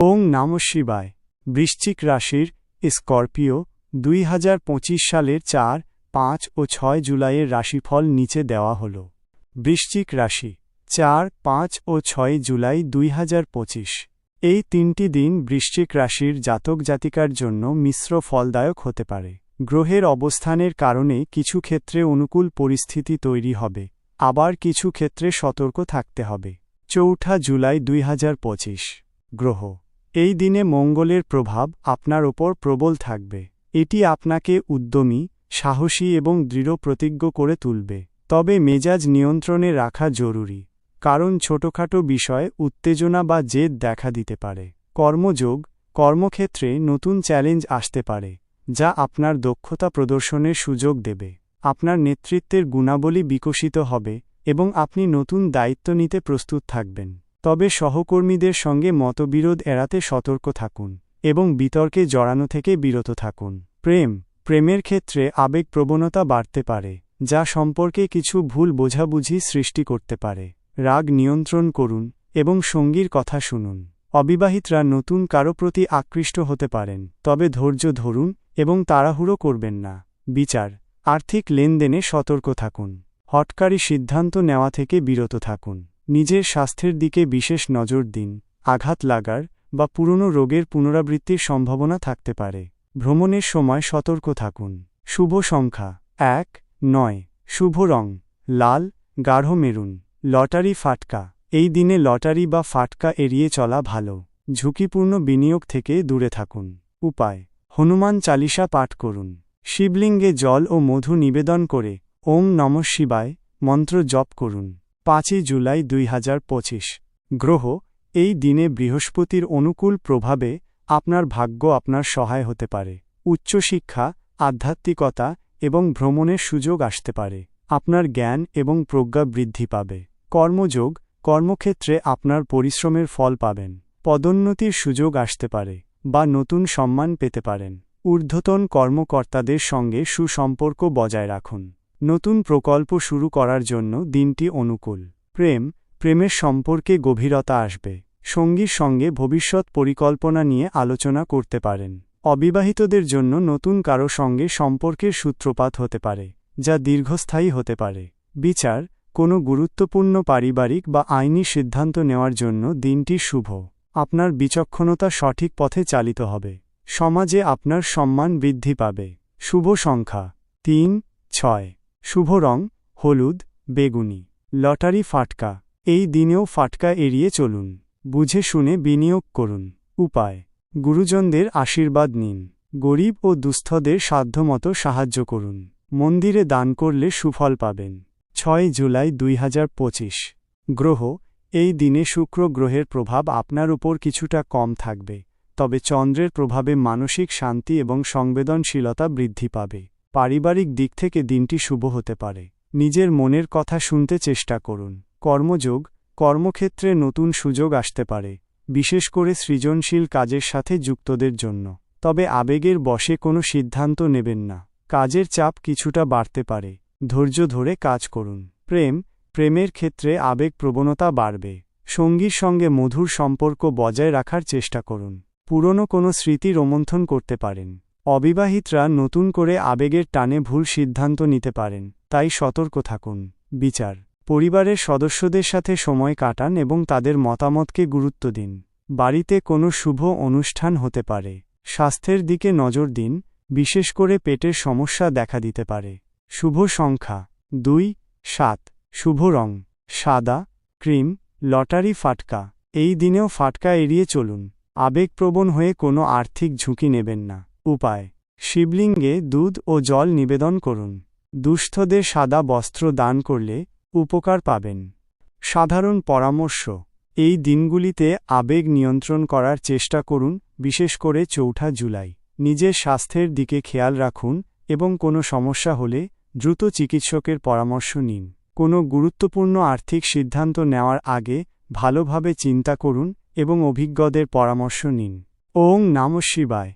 ওং নাম শিবায়। বৃশ্চিক রাশির স্করপিও দুই হাজার পঁচিশ সালের চার, পাঁচ ও ছয় জুলাইয়ের রাশিফল নিচে দেওয়া হল। বৃশ্চিক রাশি, চার, পাঁচ ও ছয় জুলাই দুই হাজার পঁচিশ। এই তিনটি দিন বৃশ্চিক রাশির জাতক জাতিকার জন্য মিশ্র ফলদায়ক হতে পারে। গ্রহের অবস্থানের কারণে কিছু ক্ষেত্রে অনুকূল পরিস্থিতি তৈরি হবে, আবার কিছু ক্ষেত্রে সতর্ক থাকতে হবে। চৌঠা জুলাই দুই হাজার পঁচিশ, গ্রহ এই দিনে মঙ্গলের প্রভাব আপনার ওপর প্রবল থাকবে। এটি আপনাকে উদ্যমী, সাহসী এবং দৃঢ় প্রতিজ্ঞ করে তুলবে। তবে মেজাজ নিয়ন্ত্রণে রাখা জরুরি, কারণ ছোটখাটো বিষয়ে উত্তেজনা বা জেদ দেখা দিতে পারে। কর্মযোগ, কর্মক্ষেত্রে নতুন চ্যালেঞ্জ আসতে পারে, যা আপনার দক্ষতা প্রদর্শনের সুযোগ দেবে। আপনার নেতৃত্বের গুণাবলী বিকশিত হবে এবং আপনি নতুন দায়িত্ব নিতে প্রস্তুত থাকবেন। তবে সহকর্মীদের সঙ্গে মতবিরোধ এড়াতে সতর্ক থাকুন এবং বিতর্কে জড়ানো থেকে বিরত থাকুন। প্রেম, প্রেমের ক্ষেত্রে আবেগ প্রবণতা বাড়তে পারে, যা সম্পর্কে কিছু ভুল বোঝাবুঝি সৃষ্টি করতে পারে। রাগ নিয়ন্ত্রণ করুন এবং সঙ্গীর কথা শুনুন। অবিবাহিতরা নতুন কারও প্রতি আকৃষ্ট হতে পারেন, তবে ধৈর্য ধরুন এবং তাড়াহুড়ো করবেন না। বিচার, আর্থিক লেনদেনে সতর্ক থাকুন। হটকারী সিদ্ধান্ত নেওয়া থেকে বিরত থাকুন। নিজের স্বাস্থ্যের দিকে বিশেষ নজর দিন। আঘাত লাগার বা পুরনো রোগের পুনরাবৃত্তির সম্ভাবনা থাকতে পারে। ভ্রমণের সময় সতর্ক থাকুন। শুভ সংখ্যা। এক, নয়। শুভ রং। লাল, গাঢ় মেরুন। লটারি ফাটকা। এই দিনে লটারি বা ফাটকা এড়িয়ে চলা ভালো। ঝুঁকিপূর্ণ বিনিয়োগ থেকে দূরে থাকুন। উপায়। হনুমান চালিসা পাঠ করুন। শিবলিঙ্গে জল ও মধু নিবেদন করে ওম নম শিবায় মন্ত্র জপ করুন। পাঁচই জুলাই দুই হাজার পঁচিশ। গ্রহ, এই দিনে বৃহস্পতির অনুকূল প্রভাবে আপনার ভাগ্য আপনার সহায় হতে পারে। উচ্চশিক্ষা, আধ্যাত্মিকতা এবং ভ্রমণের সুযোগ আসতে পারে। আপনার জ্ঞান এবং প্রজ্ঞা বৃদ্ধি পাবে। কর্মযোগ, কর্মক্ষেত্রে আপনার পরিশ্রমের ফল পাবেন। পদোন্নতির সুযোগ আসতে পারে বা নতুন সম্মান পেতে পারেন। ঊর্ধ্বতন কর্মকর্তাদের সঙ্গে সুসম্পর্ক বজায় রাখুন। নতুন প্রকল্প শুরু করার জন্য দিনটি অনুকূল। প্রেম, প্রেমের সম্পর্কে গভীরতা আসবে। সঙ্গীর সঙ্গে ভবিষ্যৎ পরিকল্পনা নিয়ে আলোচনা করতে পারেন। অবিবাহিতদের জন্য নতুন কারও সঙ্গে সম্পর্কের সূত্রপাত হতে পারে, যা দীর্ঘস্থায়ী হতে পারে। বিচার, কোনো গুরুত্বপূর্ণ পারিবারিক বা আইনি সিদ্ধান্ত নেওয়ার জন্য দিনটি শুভ। আপনার বিচক্ষণতা সঠিক পথে চালিত হবে। সমাজে আপনার সম্মান বৃদ্ধি পাবে। শুভ সংখ্যা, তিন, ছয়। শুভ রং, হলুদ, বেগুনি। লটারি ফাটকা। এই দিনেও ফাটকা এড়িয়ে চলুন। বুঝে শুনে বিনিয়োগ করুন। উপায়। গুরুজনদের আশীর্বাদ নিন। গরিব ও দুস্থদের সাধ্যমতো সাহায্য করুন। মন্দিরে দান করলে সুফল পাবেন। ছয় জুলাই দুই হাজার পঁচিশ। গ্রহ। এই দিনে শুক্র গ্রহের প্রভাব আপনার উপর কিছুটা কম থাকবে, তবে চন্দ্রের প্রভাবে মানসিক শান্তি এবং সংবেদনশীলতা বৃদ্ধি পাবে। পারিবারিক দিক থেকে দিনটি শুভ হতে পারে। নিজের মনের কথা শুনতে চেষ্টা করুন। কর্মযোগ, কর্মক্ষেত্রে নতুন সুযোগ আসতে পারে, বিশেষ করে সৃজনশীল কাজের সাথে যুক্তদের জন্য। তবে আবেগের বশে কোনো সিদ্ধান্ত নেবেন না। কাজের চাপ কিছুটা বাড়তে পারে। ধৈর্য ধরে কাজ করুন। প্রেম, প্রেমের ক্ষেত্রে আবেগ প্রবণতা বাড়বে। সঙ্গীর সঙ্গে মধুর সম্পর্ক বজায় রাখার চেষ্টা করুন। পুরনো কোনো স্মৃতি রোমন্থন করতে পারেন। অবিবাহিতরা নতুন করে আবেগের টানে ভুল সিদ্ধান্ত নিতে পারেন, তাই সতর্ক থাকুন। বিচার। পরিবারের সদস্যদের সাথে সময় কাটান এবং তাদের মতামতকে গুরুত্ব দিন। বাড়িতে কোনো শুভ অনুষ্ঠান হতে পারে। স্বাস্থ্যের দিকে নজর দিন, বিশেষ করে পেটের সমস্যা দেখা দিতে পারে। শুভ সংখ্যা। দুই, সাত। শুভ রং। সাদা, ক্রিম, লটারি ফাটকা। এই দিনেও ফাটকা এড়িয়ে চলুন। আবেগপ্রবণ হয়ে কোনো আর্থিক ঝুঁকি নেবেন না। উপায়। শিবলিঙ্গে দুধ ও জল নিবেদন করুন। দুস্থদের সাদা বস্ত্র দান করলে উপকার পাবেন। সাধারণ পরামর্শ, এই দিনগুলিতে আবেগ নিয়ন্ত্রণ করার চেষ্টা করুন, বিশেষ করে চৌঠা জুলাই। নিজের স্বাস্থ্যের দিকে খেয়াল রাখুন এবং কোনো সমস্যা হলে দ্রুত চিকিৎসকের পরামর্শ নিন। কোনো গুরুত্বপূর্ণ আর্থিক সিদ্ধান্ত নেওয়ার আগে ভালোভাবে চিন্তা করুন এবং অভিজ্ঞদের পরামর্শ নিন। ওং নাম শিবায়।